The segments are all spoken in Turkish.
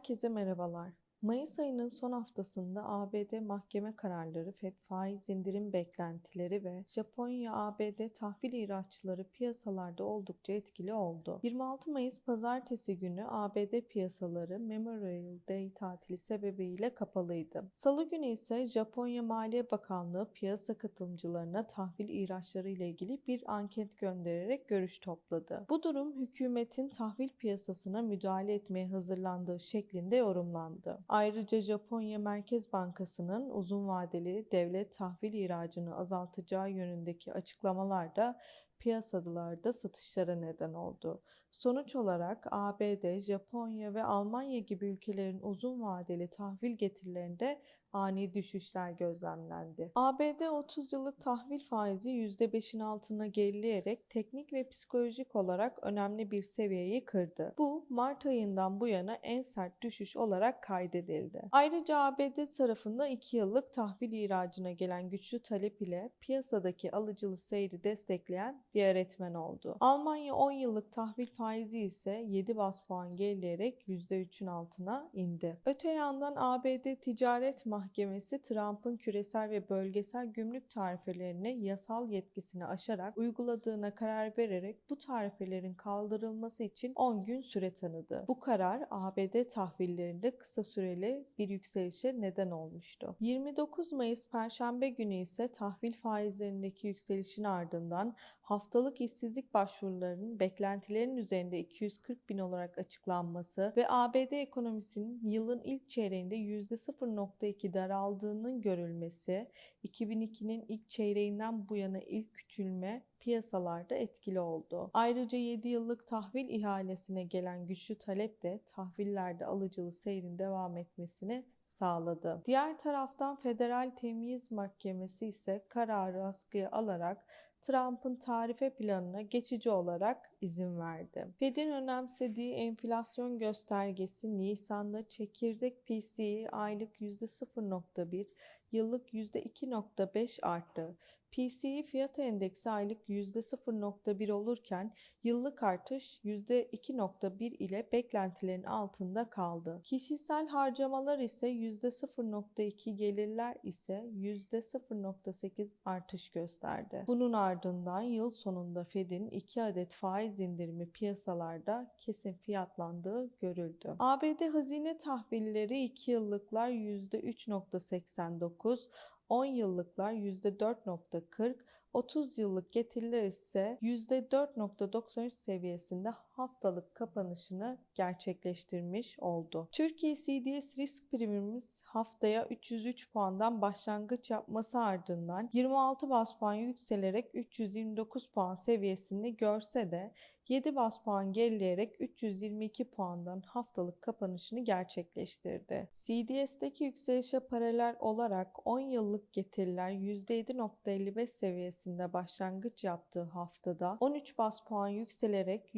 Herkese merhabalar. Mayıs ayının son haftasında ABD mahkeme kararları, FED faiz indirim beklentileri ve Japonya-ABD tahvil ihraçları piyasalarda oldukça etkili oldu. 26 Mayıs pazartesi günü ABD piyasaları Memorial Day tatili sebebiyle kapalıydı. Salı günü ise Japonya Maliye Bakanlığı piyasa katılımcılarına tahvil ihraçları ile ilgili bir anket göndererek görüş topladı. Bu durum hükümetin tahvil piyasasına müdahale etmeye hazırlandığı şeklinde yorumlandı. Ayrıca Japonya Merkez Bankası'nın uzun vadeli devlet tahvil ihracını azaltacağı yönündeki açıklamalar da piyasalarda satışlara neden oldu. Sonuç olarak ABD, Japonya ve Almanya gibi ülkelerin uzun vadeli tahvil getirilerinde ani düşüşler gözlemlendi. ABD 30 yıllık tahvil faizi %5'in altına gerileyerek teknik ve psikolojik olarak önemli bir seviyeyi kırdı. Bu Mart ayından bu yana en sert düşüş olarak kaydedildi. Ayrıca ABD tarafında 2 yıllık tahvil ihracına gelen güçlü talep ile piyasadaki alıcılı seyri destekleyen diğer etmen oldu. Almanya 10 yıllık tahvil faizi ise 7 bas puan gerileyerek %3'ün altına indi. Öte yandan ABD Ticaret Mahkemesi Trump'ın küresel ve bölgesel gümrük tarifelerini yasal yetkisini aşarak uyguladığına karar vererek bu tarifelerin kaldırılması için 10 gün süre tanıdı. Bu karar ABD tahvillerinde kısa süreli bir yükselişe neden olmuştu. 29 Mayıs Perşembe günü ise tahvil faizlerindeki yükselişin ardından haftalık işsizlik başvurularının beklentilerin üzerinde 240 bin olarak açıklanması ve ABD ekonomisinin yılın ilk çeyreğinde %0.2 daraldığının görülmesi, 2002'nin ilk çeyreğinden bu yana ilk küçülme piyasalarda etkili oldu. Ayrıca 7 yıllık tahvil ihalesine gelen güçlü talep de tahvillerde alıcılı seyrin devam etmesini sağladı. Diğer taraftan Federal Temyiz Mahkemesi ise kararı askıya alarak Trump'ın tarife planına geçici olarak izin verdi. Fed'in önemsediği enflasyon göstergesi Nisan'da çekirdek PCE aylık %0.1, yıllık %2.5 arttı. PCE fiyat endeksi aylık %0.1 olurken yıllık artış %2.1 ile beklentilerin altında kaldı. Kişisel harcamalar ise %0.2 gelirler ise %0.8 artış gösterdi. Bunun ardından yıl sonunda Fed'in 2 adet faiz indirimi piyasalarda kesin fiyatlandığı görüldü. ABD hazine tahvilleri 2 yıllıklar %3.89, 10 yıllıklar %4.40, 30 yıllık getiriler ise %4.93 seviyesinde haftalık kapanışını gerçekleştirmiş oldu. Türkiye CDS risk primimiz haftaya 303 puandan başlangıç yapması ardından 26 bas puan yükselerek 329 puan seviyesini görse de 7 bas puan gerileyerek 322 puandan haftalık kapanışını gerçekleştirdi. CDS'deki yükselişe paralel olarak 10 yıllık getiriler %7.55 seviyesinde başlangıç yaptığı haftada 13 bas puan yükselerek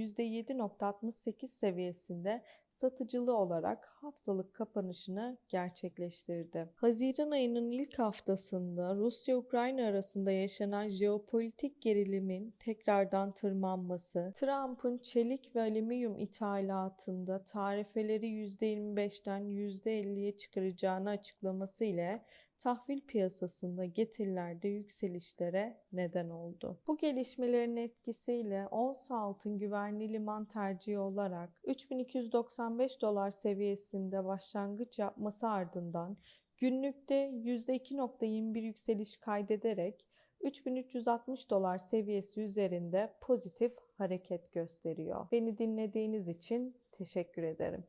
%7.68 seviyesinde satıcılı olarak haftalık kapanışını gerçekleştirdi. Haziran ayının ilk haftasında Rusya-Ukrayna arasında yaşanan jeopolitik gerilimin tekrardan tırmanması, Trump'ın çelik ve alüminyum ithalatında tarifeleri %25'ten %50'ye çıkaracağını açıklaması ile tahvil piyasasında getirilerde yükselişlere neden oldu. Bu gelişmelerin etkisiyle ons altın güvenli liman tercihi olarak 3295 dolar seviyesinde başlangıç yapması ardından günlükte %2.21 yükseliş kaydederek 3360 dolar seviyesi üzerinde pozitif hareket gösteriyor. Beni dinlediğiniz için teşekkür ederim.